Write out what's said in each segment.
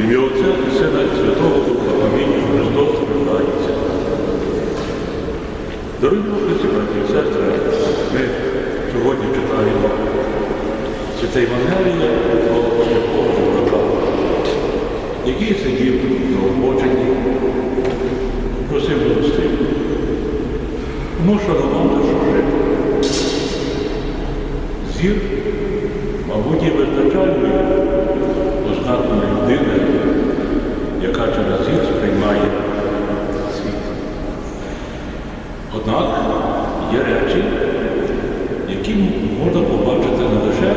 Ім'я Отця і Сина і Святого Духа. Амінь. Христос рождається. Дорогі хлопці, браті і сестри, ми сьогодні читаємо святе Євангеліє про святого Журака, який сидів на обочині, просив що робити, що жити. Зір, мабуть, є визначальною ознакою людини, яка через зір сприймає світ. Однак є речі, які можна побачити не лише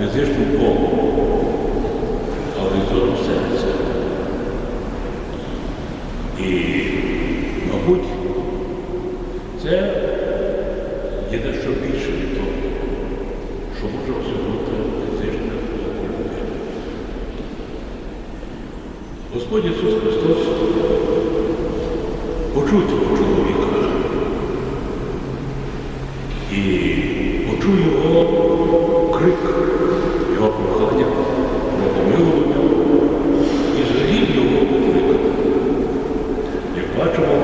фізичним оком, але й зором серця. І, мабуть, це є дещо більше від того, що може осягнути фізичне око людини. Господь Ісус Христос почув цього чоловіка і почув його крик, його прохання про помилування і зрадів його покликання. Як бачимо,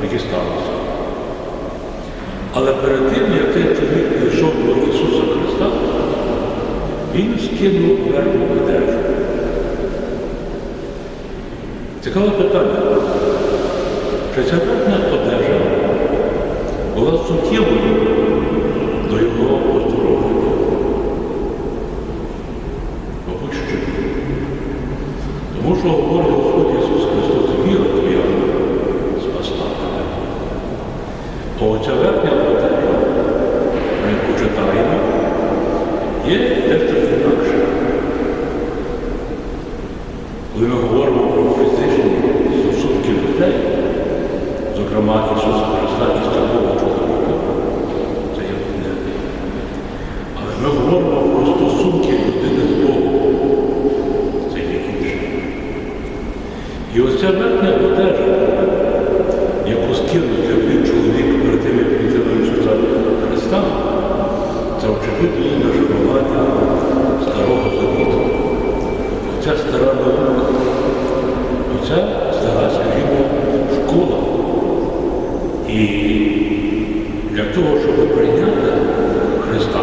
так і сталося. Але перед тим, як цей чоловік прийшов до Ісуса Христа, він скинув верхню одежу. Цікаве питання. Чи одежа була суттєвою до його оздоровлення? Мабуть, що. Тому що говорить Господь Ісус Христос, віра твоя спасла тебе. То оця верхня одежа, ми яку читаємо, є дещо інакше. Коли ми говоримо про фізичні стосунки людей, зокрема Ісуса Христа і старого чоловіка, це є одне. Але ми говоримо про стосунки людини з Богом, це є інше. І ось ця верхня одежа, яку скинув зробив чоловік перед тим, як до Ісуса Христа, це очевидно наживання старого завіту. Оця стара наука, оця стара, скажімо, школа. І для того, щоб прийняти Христа,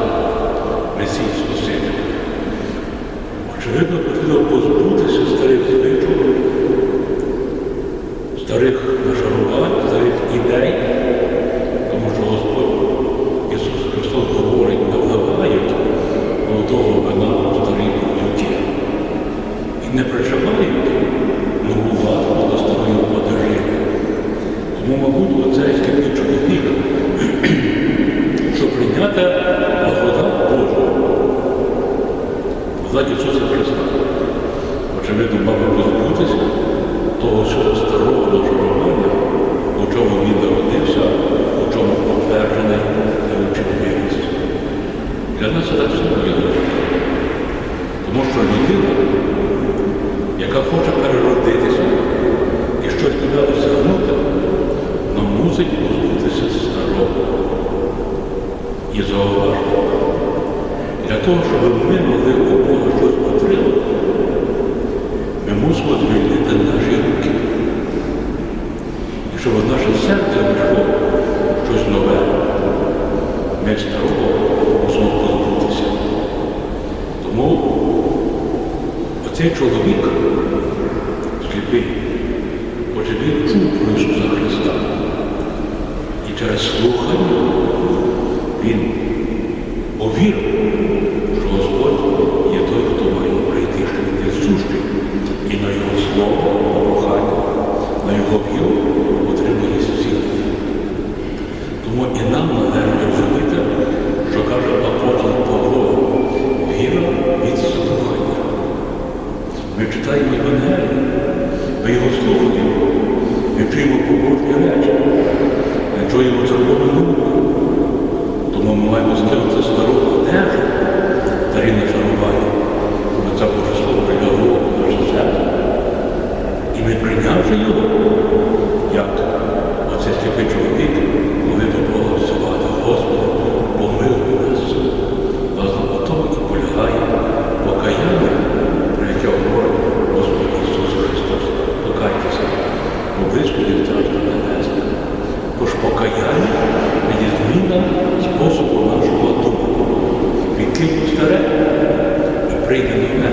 Месію Спасителя, очевидно, потрібно позбутися старих звичок, старих нашарувань, старих ідей, тому що Господь Ісус Христос говорить, не вливають молодого вина в старі продукти і не приживають нову владу до старої одежини. Тому, мабуть, оцей скільки чоловік, щоб прийняти благодать Божу, благодать Ісуса Христа. Очевидно, мав позбутися того всього старого доживання, у чому він народився, у чому потверджений і учив вірність. Для нас це так само є дуже. Тому що людина, яка хоче переродитися і щось тебе осягнути, вона мусить позбутися старого. І зауважити. Для того, щоб ми могли у Бога щось отримати, ми мусимо звільнити наші руки. І щоб наше серце вийшло щось нове, ми старого мусимо позбутися. Тому оцей чоловік сліпий, отже, він чув про Ісуса Христа. І через слухання він повірив, що Господь є той, хто має прийти, що він є сущий. І на його слово, прохання, на його віру отримує зцілення. Тому і нам належить розуміти, що каже апостол Павло, віра від слухання. Ми читаємо Євангелію, ми його слухаємо, ми чуємо побожні речі, ми чуємо церковну науку. Тому ми маємо скинути стару одежу, старі начарування, бо це Боже Слово прилягло в наше серце. І ми прийнявши його, як оцей сліпий чоловік, могли до Бога взивати, Господи, помилуй нас. Власне, у тому і полягає покаяння покаяння і зміна способу нашого думання. Відкинь старе і прийде нове,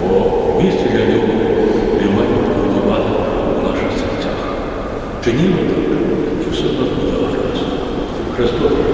бо місце для нього немає приготувати у наших серцях. Чинімо так, і все в нас буде. Христос.